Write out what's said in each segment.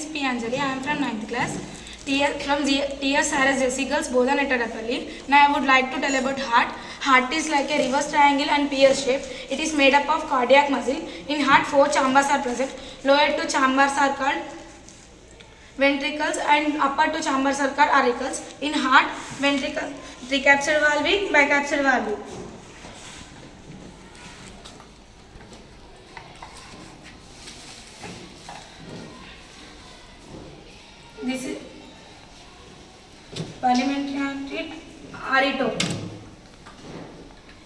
is P. Anjali. I am from 9th class. TS, from G- TS Saras Jesse Girls, Bodhan at Adapalli. Now I would like to tell about heart. Heart is like a reverse triangle and PS shape. It is made up of cardiac muscle. In heart, four chambers are present. Lower two chambers are called ventricles and upper two chambers are called auricles. In heart, ventricle, precapsule valve, bicapsule valve. This is parliamentary acid arito.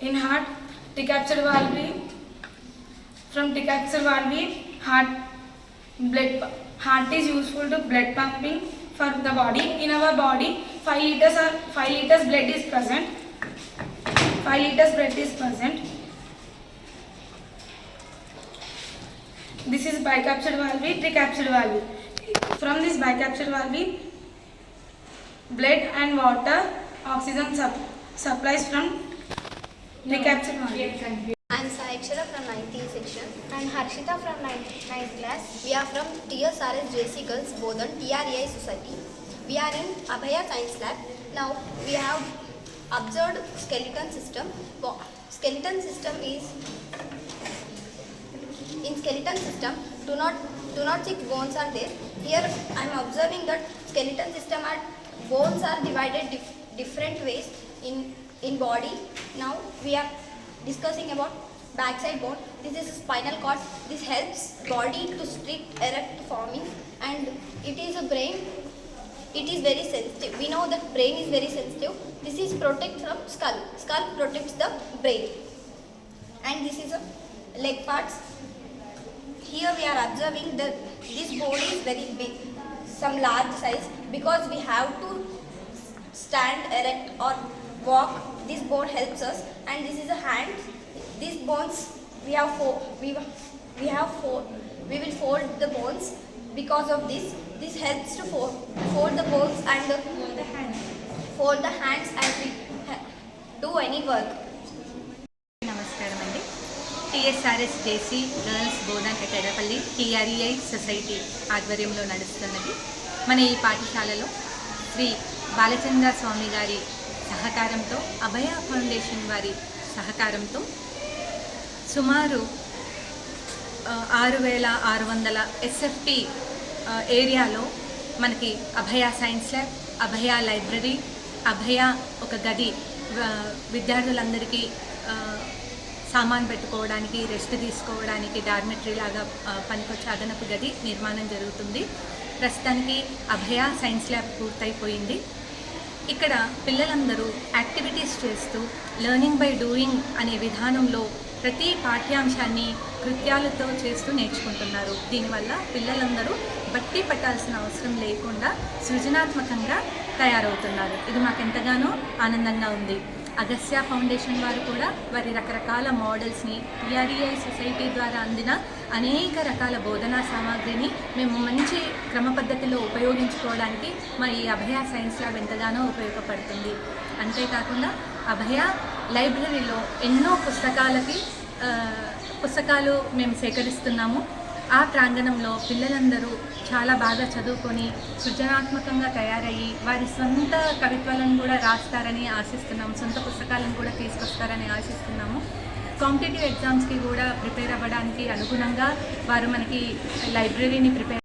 In heart, decapsule valve. From decapsule valve, heart blood heart is useful to blood pumping for the body. In our body, five liters are five liters blood is present. Five liters blood is present. This is bicapsule valve, tricapsule valve. From this bicapsule valve, blood and water, oxygen sup- supplies from tricapsule valve. I am Saikshara from 19th section and Harshita from 9th, 9th class. We are from TSRS JC Girls Bodhan TREI Society. We are in Abhaya Science Lab. Now we have observed skeleton system. Skeleton system is in skeleton system do not do not six bones are there. Here I am observing that skeleton system are bones are divided dif- different ways in in body. Now we are discussing about backside bone. This is spinal cord. This helps body to strict erect forming and it is a brain. It is very sensitive. We know that brain is very sensitive. This is protect from skull. Skull protects the brain. And this is a leg parts here we are observing that this bone is very big, some large size because we have to stand erect or walk. This bone helps us and this is a hand. These bones we have four. We we have four. We will fold the bones because of this. This helps to fold, fold the bones and the, the hands. Fold the hands and we ha- do any work. నమస్కారం అండి TSRS JC girls Bodhan Etadapalli TREI society ఆధ్వర్యంలో నడుస్తున్నది మన ఈ పాఠశాలలో శ్రీ బాలచంద్ర స్వామి గారి సహకారంతో అభయ foundation వారి సహకారంతో సుమారు ఆరు వేల ఆరు వందల ఎస్ఎఫ్టి ఏరియాలో మనకి అభయ సైన్స్ ల్యాబ్ అభయ లైబ్రరీ అభయ ఒక గది విద్యార్థులందరికీ సామాన్ పెట్టుకోవడానికి రెస్ట్ తీసుకోవడానికి డార్మెటరీ లాగా పనికొచ్చే అదనపు గది నిర్మాణం జరుగుతుంది. ప్రస్తుతానికి అభయ సైన్స్ ల్యాబ్ పూర్తయిపోయింది. ఇక్కడ పిల్లలందరూ యాక్టివిటీస్ చేస్తూ లెర్నింగ్ బై డూయింగ్ అనే విధానంలో ప్రతి పాఠ్యాంశాన్ని కృత్యాలతో చేస్తూ నేర్చుకుంటున్నారు. దీనివల్ల పిల్లలందరూ బట్టి పట్టాల్సిన అవసరం లేకుండా సృజనాత్మకంగా తయారవుతున్నారు. ఇది మాకెంతగానో ఆనందంగా ఉంది. అగస్య ఫౌండేషన్ వారు కూడా వారి రకరకాల మోడల్స్ని టిఆర్ఈఐ సొసైటీ ద్వారా అందిన అనేక రకాల బోధనా సామాగ్రిని మేము మంచి క్రమ పద్ధతిలో ఉపయోగించుకోవడానికి మా ఈ అభయ సైన్స్ ల్యాబ్ ఎంతగానో ఉపయోగపడుతుంది. అంతేకాకుండా అభయ లైబ్రరీలో ఎన్నో పుస్తకాలకి పుస్తకాలు మేము సేకరిస్తున్నాము. ఆ ప్రాంగణంలో పిల్లలందరూ చాలా బాగా చదువుకొని సృజనాత్మకంగా తయారయ్యి వారి సొంత కవిత్వాలను కూడా రాస్తారని ఆశిస్తున్నాము సొంత పుస్తకాలను కూడా తీసుకొస్తారని ఆశిస్తున్నాము. కాంపిటేటివ్ ఎగ్జామ్స్కి కూడా ప్రిపేర్ అవ్వడానికి అనుగుణంగా వారు మనకి లైబ్రరీని ప్రిపేర్